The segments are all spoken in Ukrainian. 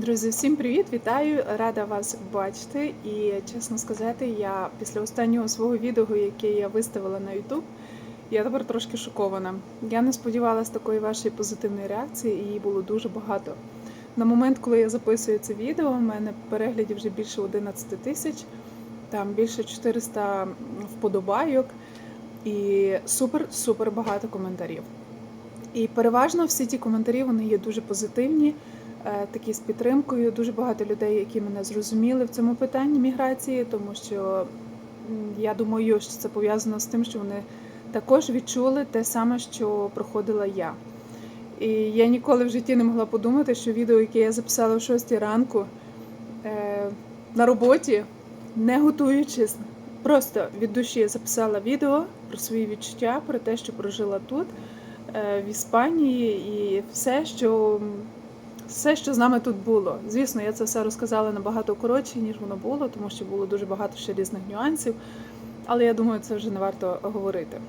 Друзі, всім привіт! Вітаю! Рада вас бачити. І чесно сказати, я після останнього свого відео, яке я виставила на YouTube, я тепер трошки шокована. Я не сподівалася такої вашої позитивної реакції, її було дуже багато. На момент, коли я записую це відео, у мене переглядів вже більше 11 тисяч, там більше 400 вподобайок і супер-супер багато коментарів. І переважно всі ті коментарі вони є дуже позитивні, такі з підтримкою. Дуже багато людей, які мене зрозуміли в цьому питанні міграції, тому що я думаю, що це пов'язано з тим, що вони також відчули те саме, що проходила я. І я ніколи в житті не могла подумати, що відео, яке я записала о 6 ранку е, на роботі, не готуючись, просто від душі записала відео про свої відчуття, про те, що прожила тут е, в Іспанії, і все, що все, що з нами тут було. Звісно, я це все розказала набагато коротше, ніж воно було, тому що було дуже багато ще різних нюансів. Але я думаю, це вже не варто говорити.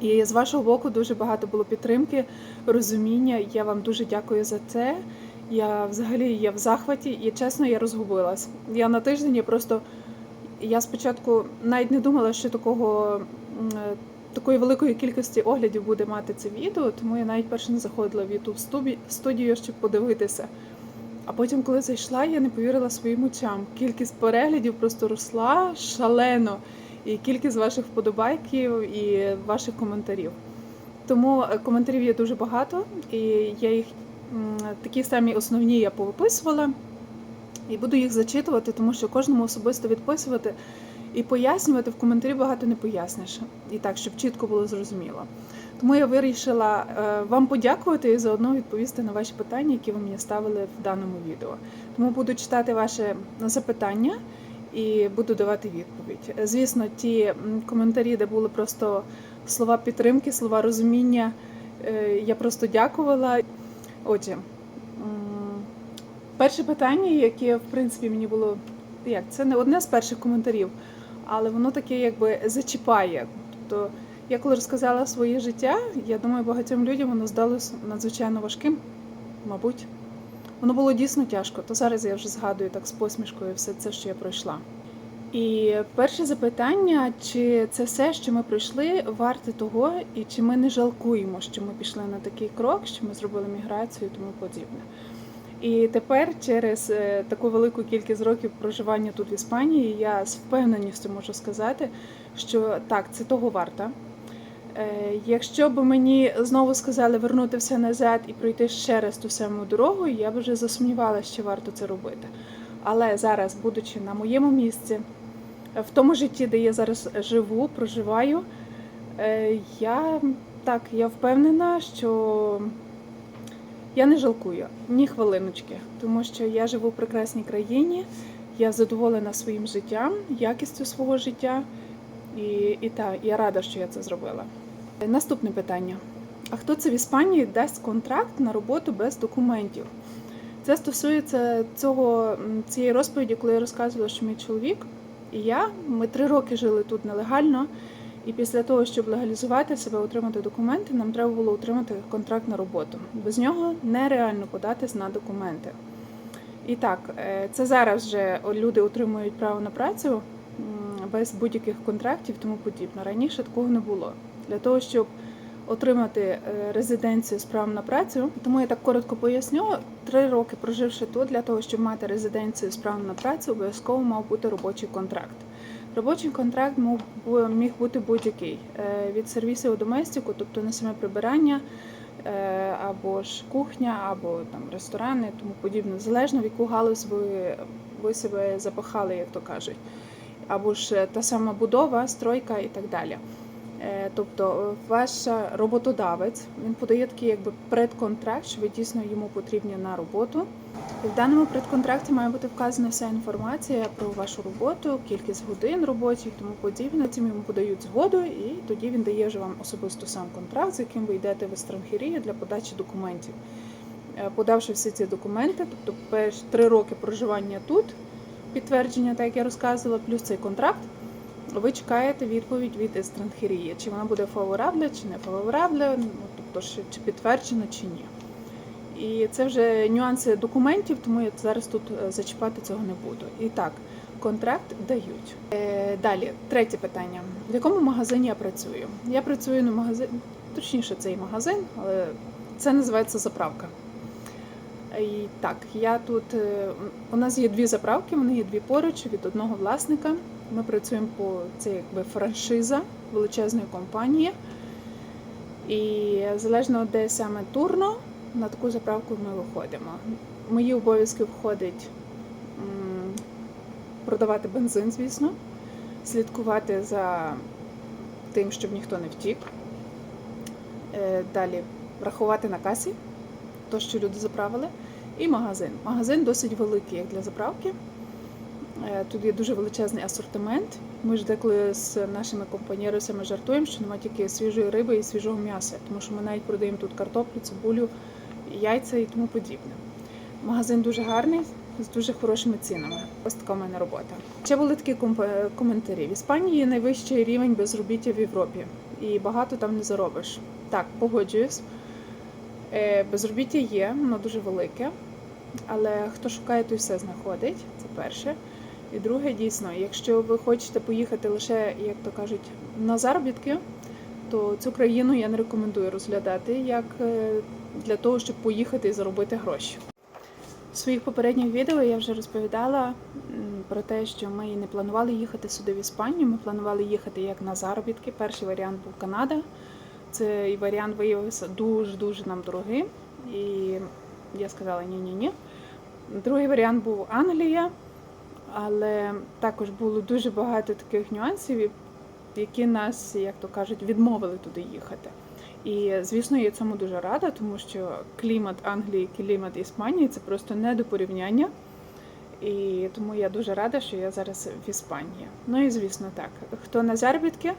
І з вашого боку дуже багато було підтримки, розуміння. Я вам дуже дякую за це. Я взагалі я в захваті, і чесно, я розгубилась. Я на тиждень я просто я спочатку навіть не думала, що такого такої великої кількості оглядів буде мати це відео, тому я навіть перше не заходила в YouTube студію, щоб подивитися. А потім, коли зайшла, я не повірила своїм очам. Кількість переглядів просто росла шалено, і кількість ваших вподобайків і ваших коментарів. Тому е, коментарів є дуже багато, і я їх такі самі основні я повиписувала. І буду їх зачитувати, тому що кожному особисто відписувати і пояснювати в коментарі багато не поясниш. І так, щоб чітко було зрозуміло. Тому я вирішила е, вам подякувати і заодно відповісти на ваші питання, які ви мені ставили в даному відео. Тому буду читати ваші запитання і буду давати відповідь. Звісно, ті коментарі, де були просто слова підтримки, слова розуміння, е, я просто дякувала. Отже, перше питання, яке в принципі мені було як це не одне з перших коментарів, але воно таке якби зачіпає. Тобто, я коли розказала своє життя, я думаю, багатьом людям воно здалося надзвичайно важким, мабуть. Воно було дійсно тяжко, то зараз я вже згадую так з посмішкою все це, що я пройшла. І перше запитання, чи це все, що ми пройшли, варте того, і чи ми не жалкуємо, що ми пішли на такий крок, що ми зробили міграцію і тому подібне. І тепер, через е, таку велику кількість років проживання тут в Іспанії, я з впевненістю можу сказати, що так, це того варта. Е, Якщо б мені знову сказали вернути все назад і пройти ще раз ту саму дорогу, я б вже засумнівалася, що варто це робити. Але зараз, будучи на моєму місці, в тому житті, де я зараз живу, проживаю, е, я так, я впевнена, що я не жалкую ні хвилиночки, тому що я живу в прекрасній країні, я задоволена своїм життям, якістю свого життя, і, і та, я рада, що я це зробила. Наступне питання: а хто це в Іспанії дасть контракт на роботу без документів? Це стосується цього цієї розповіді, коли я розказувала, що мій чоловік і я ми три роки жили тут нелегально. І після того, щоб легалізувати себе, отримати документи, нам треба було отримати контракт на роботу. Без нього нереально податись на документи. І так, е, це зараз вже люди отримують право на працю без будь-яких контрактів, тому подібне. Раніше такого не було. Для того, щоб отримати е, резиденцію з правом на працю, тому я так коротко поясню. Три роки проживши тут, для того, щоб мати резиденцію з правом на працю, обов'язково мав бути робочий контракт. Робочий контракт міг бути будь-який від від сервісів доместику, тобто не саме прибирання, е, або ж кухня, або там ресторани, тому подібне, залежно в яку галузь ви, ви себе запахали, як то кажуть, або ж е, та сама будова, стройка і так далі. Е, Тобто, е, ваш роботодавець він подає такий якби предконтракт, що ви дійсно йому потрібні на роботу. В даному предконтракті має бути вказана вся інформація про вашу роботу, кількість годин робочих тому подібне. Цим йому подають згоду, і тоді він дає вже вам особисто сам контракт, з яким ви йдете в естранхерію для подачі документів. Е, Подавши всі ці документи, тобто перші три роки проживання тут, підтвердження, так як я розказувала, плюс цей контракт, ви чекаєте відповідь від естранхерії, чи вона буде фаворабля, чи не фаворабля, ну, тобто чи- підтверджена, чи ні. І це вже нюанси документів, тому я зараз тут е, зачіпати цього не буду. І так, контракт дають. Е, далі, третє питання: в якому магазині я працюю? Я працюю на магазин, точніше, це і магазин, але це називається заправка. І так, я тут е, у нас є дві заправки, вони є дві поруч від одного власника. Ми працюємо по це якби франшиза величезної компанії. І залежно де саме турно, на таку заправку ми виходимо. Мої обов'язки входить продавати бензин, звісно, слідкувати за тим, щоб ніхто не втік. Е, Далі рахувати на касі, то, що люди заправили, і магазин. Магазин досить великий, як для заправки. Е, Тут є дуже величезний асортимент. Ми ж деколи з нашими компаньєрусами жартуємо, що немає тільки свіжої риби і свіжого м'яса, тому що ми навіть продаємо тут картоплю, цибулю, яйця і тому подібне. Магазин дуже гарний, з дуже хорошими цінами. Ось така в мене робота. Ще були такі коментарі. В Іспанії найвищий рівень безробіття в Європі, і багато там не заробиш. Так, погоджуюсь. Е, Безробіття є, воно дуже велике, але хто шукає, той все знаходить. Це перше. І друге, дійсно, якщо ви хочете поїхати лише, як то кажуть, на заробітки, то цю країну я не рекомендую розглядати як е, для того, щоб поїхати і заробити гроші. В своїх попередніх відео я вже розповідала про те, що ми не планували їхати сюди в Іспанію. Ми планували їхати як на заробітки. Перший варіант був Канада. Цей варіант виявився дуже дуже нам дорогим. І я сказала ні-ні ні. Другий варіант був Англія, але також було дуже багато таких нюансів, які нас, як то кажуть, відмовили туди їхати. І звісно, я цьому дуже рада, тому що клімат Англії, клімат Іспанії це просто не до порівняння. І тому я дуже рада, що я зараз в Іспанії. Ну і звісно, так, хто на заробітки,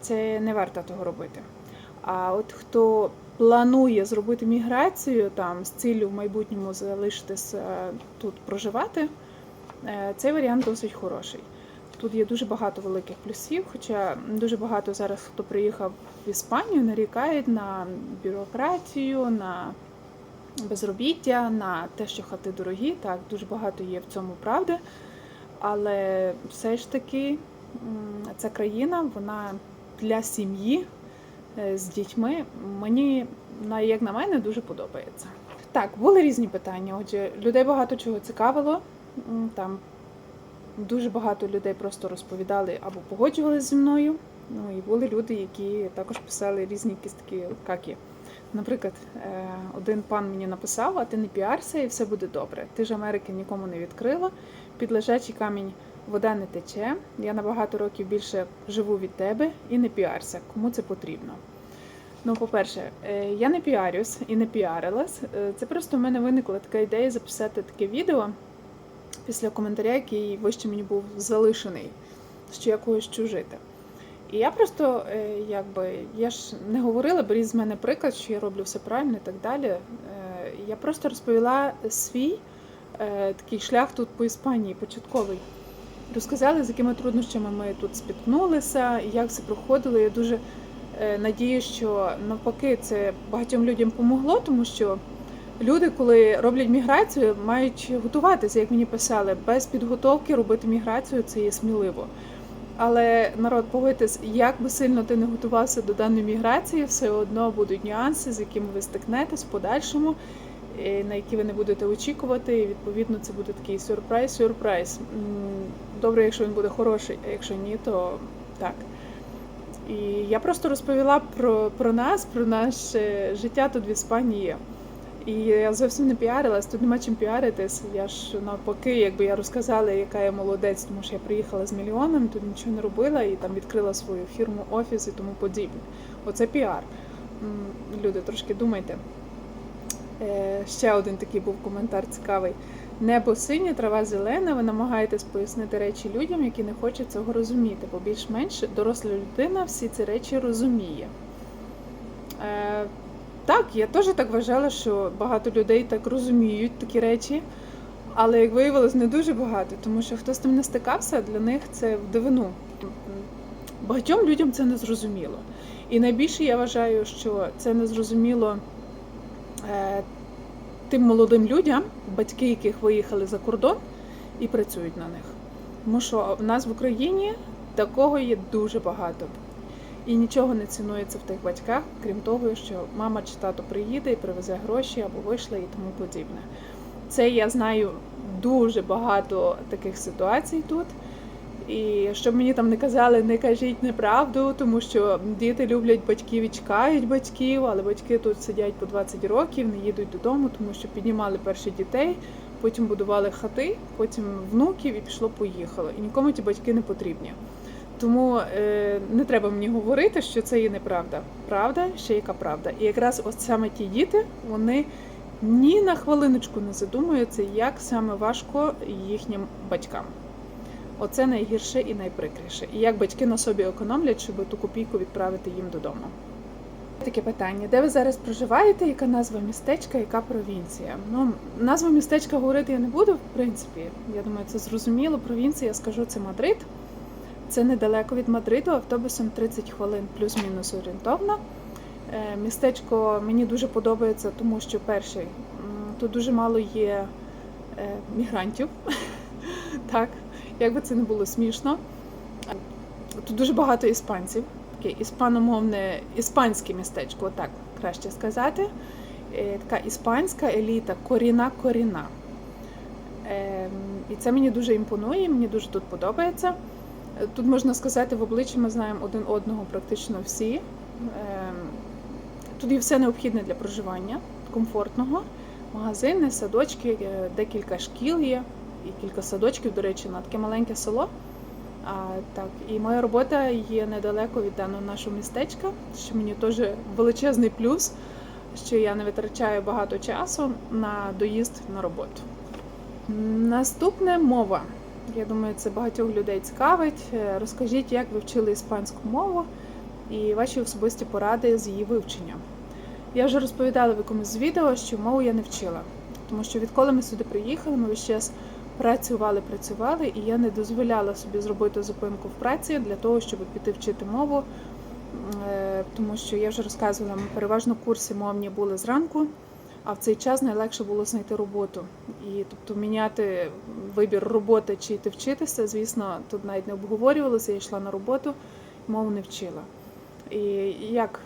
це не варто того робити. А от хто планує зробити міграцію там з ціллю в майбутньому залишитися тут проживати, е, цей варіант досить хороший. Тут є дуже багато великих плюсів, хоча дуже багато зараз, хто приїхав в Іспанію, нарікають на бюрократію, на безробіття, на те, що хати дорогі. Так, дуже багато є в цьому правди. Але все ж таки ця країна, вона для сім'ї е, з дітьми, мені, як на мене, дуже подобається. Так, були різні питання. Отже, людей багато чого цікавило. Там дуже багато людей просто розповідали або погоджувалися зі мною. Ну і були люди, які також писали різні якісь такі какі. Наприклад, е, один пан мені написав, а ти не піарся і все буде добре. Ти ж Америки нікому не відкрила, під лежачий камінь вода не тече. Я на багато років більше живу від тебе і не піарся. Кому це потрібно? Ну, по-перше, е, я не піарюсь і не піарилась. Е, Це просто в мене виникла така ідея записати таке відео після коментаря, який вище мені був залишений, що я когось чужити. І я просто, е, якби, я ж не говорила, беріть з мене приклад, що я роблю все правильно і так далі. Е, Я просто розповіла свій е, такий шлях тут по Іспанії, початковий. Розказали, з якими труднощами ми тут спіткнулися, як все проходило. Я дуже надію, що навпаки це багатьом людям помогло, тому що люди, коли роблять міграцію, мають готуватися, як мені писали, без підготовки робити міграцію це є сміливо. Але народ, погодьтесь, як би сильно ти не готувався до даної міграції, все одно будуть нюанси, з якими ви стикнетесь в подальшому, на які ви не будете очікувати. І відповідно це буде такий сюрприз, сюрприз. Добре, якщо він буде хороший, а якщо ні, то так. І я просто розповіла про, про нас, про наше життя тут в Іспанії. І я зовсім не піарилась, тут нема чим піаритись. Я ж навпаки, якби я розказала, яка я молодець, тому що я приїхала з мільйоном, тут нічого не робила і там відкрила свою фірму, офіс і тому подібне. Оце піар. Люди, трошки думайте. Е, Ще один такий був коментар цікавий. Небо синє, трава зелена. Ви намагаєтесь пояснити речі людям, які не хочуть цього розуміти, бо більш-менш доросла людина всі ці речі розуміє. Е, так, я теж так вважала, що багато людей так розуміють такі речі, але як виявилось, не дуже багато, тому що хто з тим не стикався, для них це в дивину. Багатьом людям це не зрозуміло. І найбільше я вважаю, що це не зрозуміло е, тим молодим людям, батьки яких виїхали за кордон і працюють на них. Тому що в нас в Україні такого є дуже багато. І нічого не цінується в тих батьках, крім того, що мама чи тато приїде і привезе гроші або вийшли і тому подібне. Це я знаю дуже багато таких ситуацій тут. І щоб мені там не казали, не кажіть неправду, тому що діти люблять батьків і чекають батьків, але батьки тут сидять по 20 років, не їдуть додому, тому що піднімали перші дітей, потім будували хати, потім внуків і пішло-поїхало. І нікому ті батьки не потрібні. Тому е, не треба мені говорити, що це є неправда. Правда, ще яка правда. І якраз ось саме ті діти, вони ні на хвилиночку не задумуються, як саме важко їхнім батькам. Оце найгірше і найприкріше. І як батьки на собі економлять, щоб ту копійку відправити їм додому. Таке питання: де ви зараз проживаєте? Яка назва містечка, яка провінція? Ну, назву містечка говорити я не буду, в принципі. Я думаю, це зрозуміло. Провінція, я скажу, це Мадрид. Це недалеко від Мадриду, автобусом 30 хвилин плюс-мінус орієнтовно. Е, Містечко мені дуже подобається, тому що перший тут дуже мало є е, мігрантів. Так, як би це не було смішно. Тут дуже багато іспанців. Таке іспаномовне, іспанське містечко, так краще сказати. Е, Така іспанська еліта, коріна коріна. Ем, І це мені дуже імпонує, мені дуже тут подобається. Тут можна сказати, в обличчі ми знаємо один одного практично всі. Ем, Тут є все необхідне для проживання, комфортного. Магазини, садочки, е, декілька шкіл є, і кілька садочків, до речі, на таке маленьке село. А, так, і моя робота є недалеко від даного нашого містечка, що мені теж величезний плюс, що я не витрачаю багато часу на доїзд на роботу. Наступне мова. Я думаю, це багатьох людей цікавить. Е, Розкажіть, як ви вчили іспанську мову і ваші особисті поради з її вивчення. Я вже розповідала в якомусь з відео, що мову я не вчила, тому що відколи ми сюди приїхали, ми весь час працювали, працювали, і я не дозволяла собі зробити зупинку в праці для того, щоб піти вчити мову. Е, Тому що я вже розказувала, ми переважно курси мовні були зранку, а в цей час найлегше було знайти роботу. І тобто міняти вибір роботи чи йти вчитися, звісно, тут навіть не обговорювалося, я йшла на роботу, мову не вчила. І як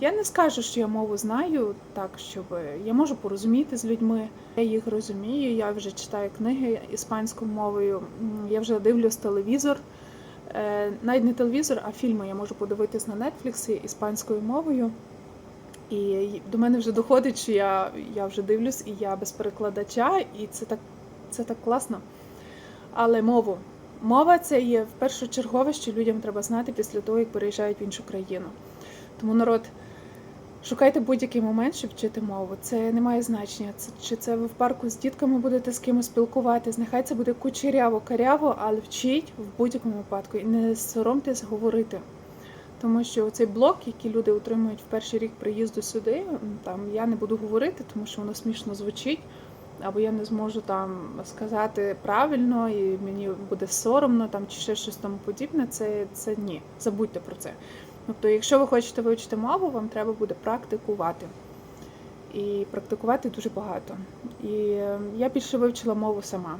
я не скажу, що я мову знаю, так щоб я можу порозуміти з людьми. Я їх розумію. Я вже читаю книги іспанською мовою. Я вже дивлюсь телевізор. Е, Навіть не телевізор, а фільми я можу подивитись на Netflix іспанською мовою. І до мене вже доходить, що я, я вже дивлюсь, і я без перекладача, і це так, це так класно. Але мову. Мова це є в першочергове, що людям треба знати після того, як переїжджають в іншу країну. Тому народ, шукайте будь-який момент, щоб вчити мову. Це не має значення. Це, чи це ви в парку з дітками будете з кимось спілкуватись, нехай це буде кучеряво, каряво, але вчіть в будь-якому випадку і не соромтесь говорити. Тому що цей блок, який люди отримують в перший рік приїзду сюди, там я не буду говорити, тому що воно смішно звучить, або я не зможу там сказати правильно, і мені буде соромно там чи ще щось тому подібне. Це, це ні. Забудьте про це. Тобто, якщо ви хочете вивчити мову, вам треба буде практикувати. І практикувати дуже багато. І е, я більше вивчила мову сама.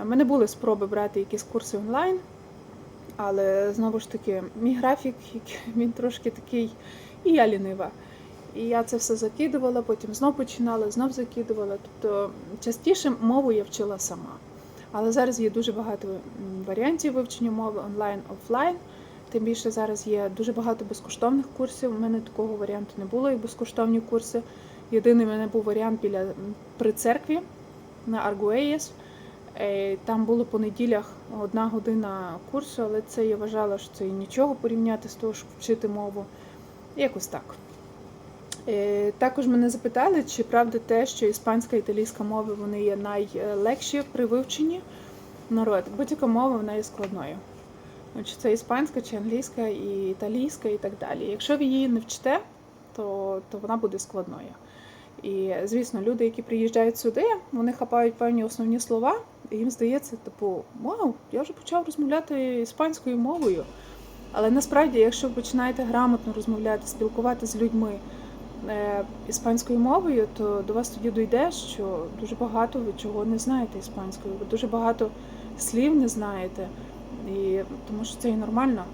Е, мене були спроби брати якісь курси онлайн, але знову ж таки, мій графік він трошки такий, і я лінива. І я це все закидувала, потім знов починала, знов закидувала. Тобто частіше мову я вчила сама. Але зараз є дуже багато варіантів вивчення мови онлайн, офлайн. Тим більше зараз є дуже багато безкоштовних курсів. У мене такого варіанту не було, як безкоштовні курси. Єдиний в мене був варіант біля при церкві на Аргуеєс. Е, Там було по неділях одна година курсу, але це я вважала, що це нічого порівняти з того, щоб вчити мову. Якось так. Е, Також мене запитали, чи правда те, що іспанська і італійська мови вони є найлегші при вивченні. Народ, будь-яка мова вона є складною. Чи це іспанська, чи англійська, і італійська, і так далі. Якщо ви її не вчите, то, то вона буде складною. І, звісно, люди, які приїжджають сюди, вони хапають певні основні слова, їм здається, типу, вау, я вже почав розмовляти іспанською мовою. Але насправді, якщо ви починаєте грамотно розмовляти, спілкуватися з людьми, е, іспанською мовою, то до вас тоді дойде, що дуже багато ви чого не знаєте іспанською, ви дуже багато слів не знаєте, і тому що це і нормально.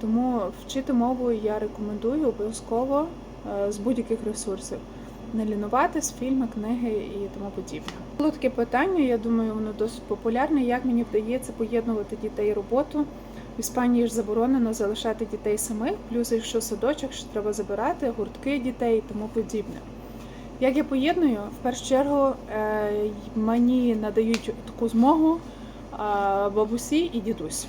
Тому вчити мову я рекомендую обов'язково е, з будь-яких ресурсів. Не лінуватись, фільми, книги і тому подібне. Було таке питання, я думаю, воно досить популярне. Як мені вдається поєднувати дітей роботу? В Іспанії ж заборонено залишати дітей самих, плюс якщо садочок, що треба забирати, гуртки дітей і тому подібне. Як я поєдную, в першу чергу е, мені надають таку змогу е, бабусі і дідусь.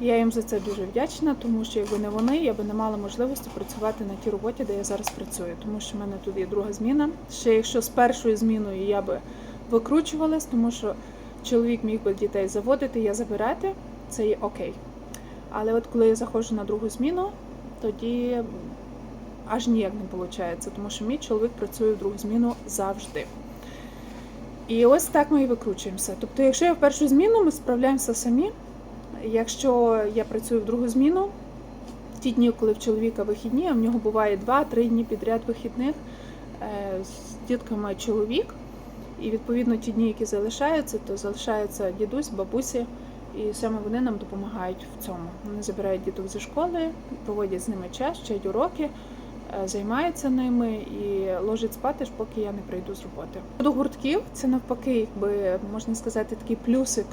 Я їм за це дуже вдячна, тому що якби не вони, я би не мала можливості працювати на тій роботі, де я зараз працюю, тому що в мене тут є друга зміна. Ще якщо з першою зміною я би викручувалась, тому що чоловік міг би дітей заводити, я забирати, це є окей. Але от коли я заходжу на другу зміну, тоді аж ніяк не виходить, тому що мій чоловік працює в другу зміну завжди. І ось так ми і викручуємося. Тобто, якщо я в першу зміну, ми справляємося самі. Якщо я працюю в другу зміну, ті дні, коли в чоловіка вихідні, а в нього буває 2-3 дні підряд вихідних, е, з дітками чоловік, і відповідно ті дні, які залишаються, то залишаються дідусь, бабусі, і саме вони нам допомагають в цьому. Вони забирають діток зі школи, проводять з ними час, вчать уроки, е, займаються ними і ложать спати, ж поки я не прийду з роботи. До гуртків це навпаки, якби можна сказати, такий плюсик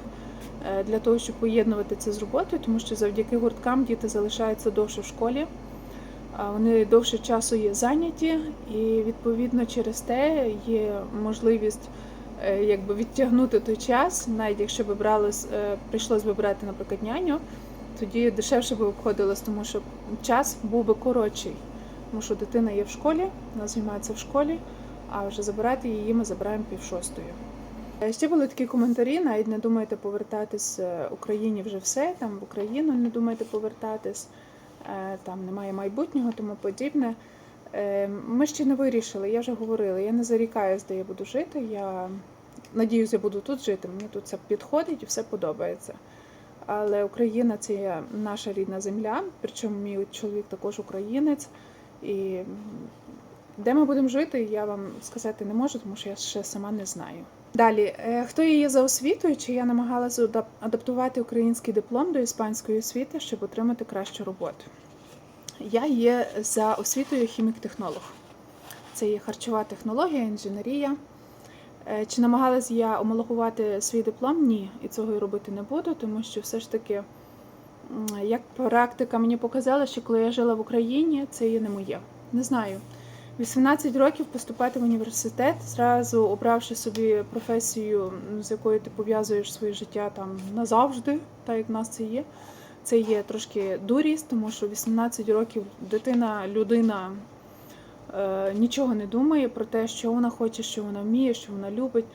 для того, щоб поєднувати це з роботою, тому що завдяки гурткам діти залишаються довше в школі. Вони довше часу є зайняті, і відповідно через те є можливість е, якби відтягнути той час, навіть якщо би бралось, е, прийшлось би брати, наприклад, няню, тоді дешевше би обходилось, тому що час був би коротший. Тому що дитина є в школі, вона займається в школі, а вже забирати її ми забираємо пів шостої. Е, Ще були такі коментарі, навіть не думайте повертатись е, Україні вже все, там в Україну не думайте повертатись, е, там немає майбутнього, тому подібне. Ми ще не вирішили, я вже говорила, я не зарікаюсь, де я буду жити. Я надіюсь, я буду тут жити. Мені тут це підходить і все подобається. Але Україна це наша рідна земля, причому мій чоловік також українець. І де ми будемо жити, я вам сказати не можу, тому що я ще сама не знаю. Далі, е, хто я є за освітою? Чи я намагалася адаптувати український диплом до іспанської освіти, щоб отримати кращу роботу? Я є за освітою хімік-технолог. Це є харчова технологія, інженерія. Е, Чи намагалась я омологувати свій диплом? Ні, і цього і робити не буду, тому що все ж таки, як практика мені показала, що коли я жила в Україні, це є не моє. Не знаю. 18 років поступати в університет, зразу обравши собі професію, з якою ти пов'язуєш своє життя там назавжди, так як в нас це є. Це є трошки дурість, тому що 18 років дитина, людина е, нічого не думає про те, що вона хоче, що вона вміє, що вона любить.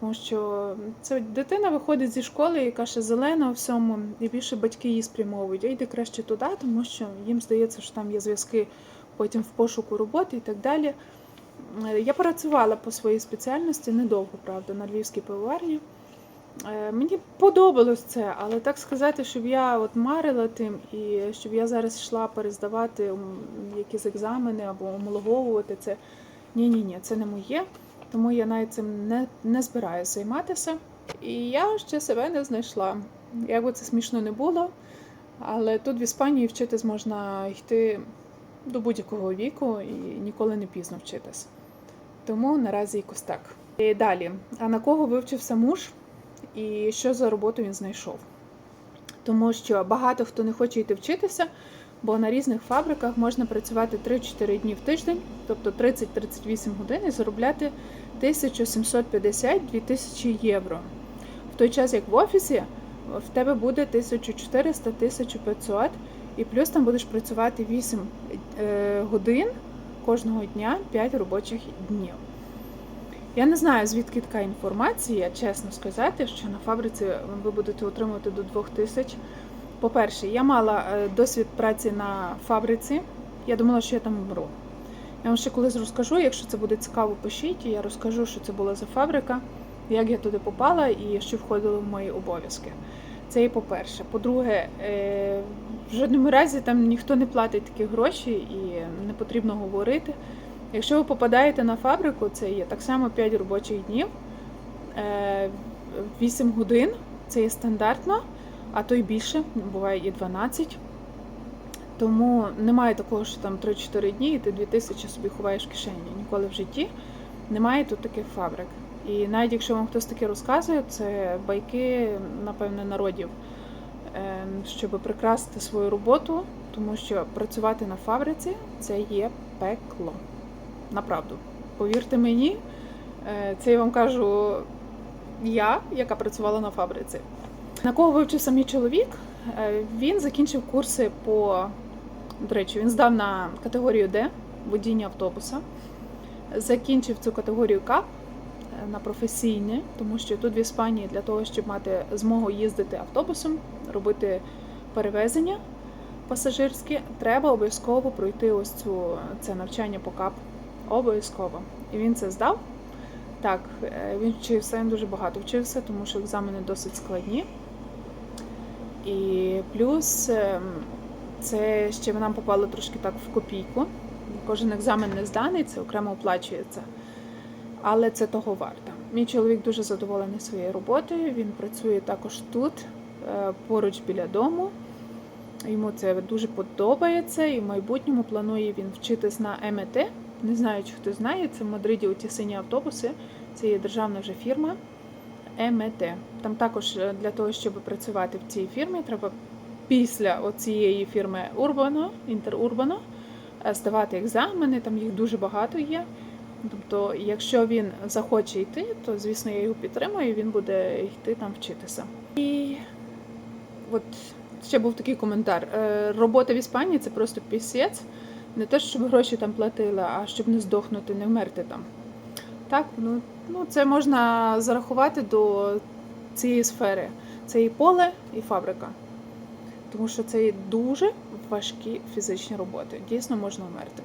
Тому що це дитина виходить зі школи, яка ще зелена у всьому, і більше батьки її спрямовують. А йди краще туди, тому що їм здається, що там є зв'язки потім в пошуку роботи і так далі. Е, Я працювала по своїй спеціальності недовго, правда, на львівській пивоварні. Е, Мені подобалось це, але так сказати, щоб я от марила тим і щоб я зараз йшла перездавати якісь екзамени або омологовувати це. Ні, ні, ні, це не моє, тому я навіть цим не, не збираюся займатися. І я ще себе не знайшла. Як би це смішно не було, але тут в Іспанії вчитись можна йти до будь-якого віку і ніколи не пізно вчитись. Тому наразі якось так. І далі, а на кого вивчився муж? і що за роботу він знайшов. Тому що багато хто не хоче йти вчитися, бо на різних фабриках можна працювати 3-4 дні в тиждень, тобто 30-38 годин, і заробляти 1750-2000 євро. В той час, як в офісі, в тебе буде 1400-1500, і плюс там будеш працювати 8 е, годин кожного дня 5 робочих днів. Я не знаю, звідки така інформація, чесно сказати, що на фабриці ви будете отримувати до 2000. По-перше, я мала е, досвід праці на фабриці. Я думала, що я там вмру. Я вам ще колись розкажу, якщо це буде цікаво, пишіть. Я розкажу, що це була за фабрика, як я туди попала і що входило в мої обов'язки. Це і по-перше. По-друге, е, в жодному разі там ніхто не платить такі гроші і не потрібно говорити. Якщо ви попадаєте на фабрику, це є так само 5 робочих днів, е, 8 годин, це є стандартно, а то й більше, буває і 12. Тому немає такого, що там 3-4 дні, і ти 2000 собі ховаєш в кишені. Ніколи в житті немає тут таких фабрик. І навіть якщо вам хтось таке розказує, це байки, напевне, народів, ем, щоб прикрасити свою роботу, тому що працювати на фабриці це є пекло. Направду. Повірте мені, е, це я вам кажу я, яка працювала на фабриці. На кого вивчився мій чоловік? Е, Він закінчив курси по, до речі, він здав на категорію Д водіння автобуса. Закінчив цю категорію е, на професійне, тому що тут в Іспанії для того, щоб мати змогу їздити автобусом, робити перевезення пасажирські, треба обов'язково пройти ось цю це навчання по КАП. Обов'язково. І він це здав. Так, е, він вчився, він дуже багато вчився, тому що екзамени досить складні. І плюс ем, це ще нам попало трошки так в копійку. Кожен екзамен не зданий, це окремо оплачується. Але це того варто. Мій чоловік дуже задоволений своєю роботою. Він працює також тут, е, поруч біля дому. Йому це дуже подобається, і в майбутньому планує він вчитись на МЕТ. Не знаю, чи хто знає, це в Мадриді ті сині автобуси. Це є державна вже фірма МЕТ. Там також е, для того, щоб працювати в цій фірмі, треба після цієї фірми Урбано, Інтерурбано, е, здавати екзамени, там їх дуже багато є. Тобто, якщо він захоче йти, то звісно я його підтримую, і він буде йти там вчитися. І от ще був такий коментар. Е, Робота в Іспанії це просто пісець. Не те, щоб гроші там платили, а щоб не здохнути, не вмерти там. Так, ну, ну це можна зарахувати до цієї сфери. Це і поле, і фабрика. Тому що це є дуже важкі фізичні роботи. Дійсно можна вмерти.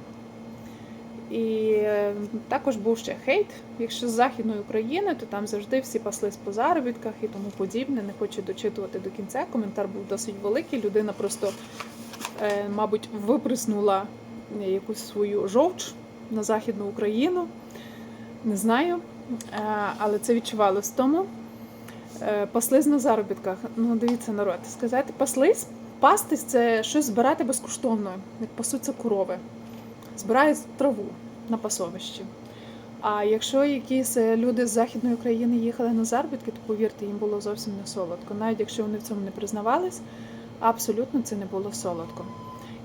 І е, також був ще хейт. Якщо з Західної України, то там завжди всі паслись по заробітках і тому подібне. Не хочу дочитувати до кінця. Коментар був досить великий. Людина просто, е, мабуть, виприснула якусь свою жовч на Західну Україну. Не знаю, Е, але це відчувалось в тому. Паслись на заробітках. Ну, дивіться, народ, сказати, паслись, пастись це щось збирати безкоштовно, як пасуться корови. Збирають траву на пасовищі. А якщо якісь е, люди з Західної України їхали на заробітки, то повірте, їм було зовсім не солодко. Навіть якщо вони в цьому не признавались, абсолютно це не було солодко.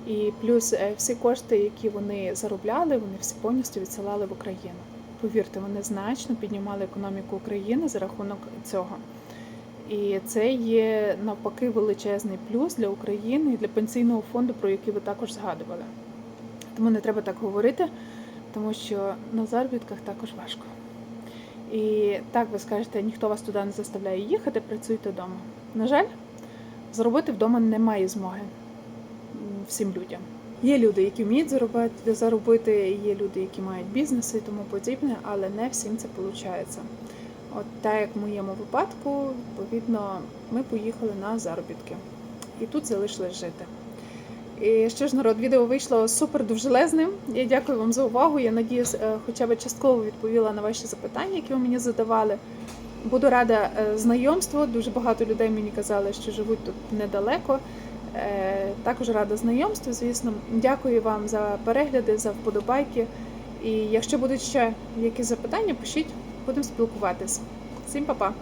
І плюс е, всі кошти, які вони заробляли, вони всі повністю відсилали в Україну. Повірте, вони значно піднімали економіку України за рахунок цього. І це є навпаки величезний плюс для України і для пенсійного фонду, про який ви також згадували. Тому не треба так говорити, тому що на заробітках також важко. І так ви скажете, ніхто вас туди не заставляє їхати, працюйте вдома. На жаль, заробити вдома немає змоги всім людям. Є люди, які вміють заробити, заробити, є люди, які мають бізнеси і тому подібне, але не всім це виходить. От так як в моєму випадку, відповідно, ми поїхали на заробітки і тут залишились жити. І що ж, народ, відео вийшло супер довжелезним. Я дякую вам за увагу. Я надіюсь, е, хоча б частково відповіла на ваші запитання, які ви мені задавали. Буду рада е, знайомству. Дуже багато людей мені казали, що живуть тут недалеко. Е, Також рада знайомству, звісно. Дякую вам за перегляди, за вподобайки. І якщо будуть ще якісь запитання, пишіть, будемо спілкуватись. Всім па-па!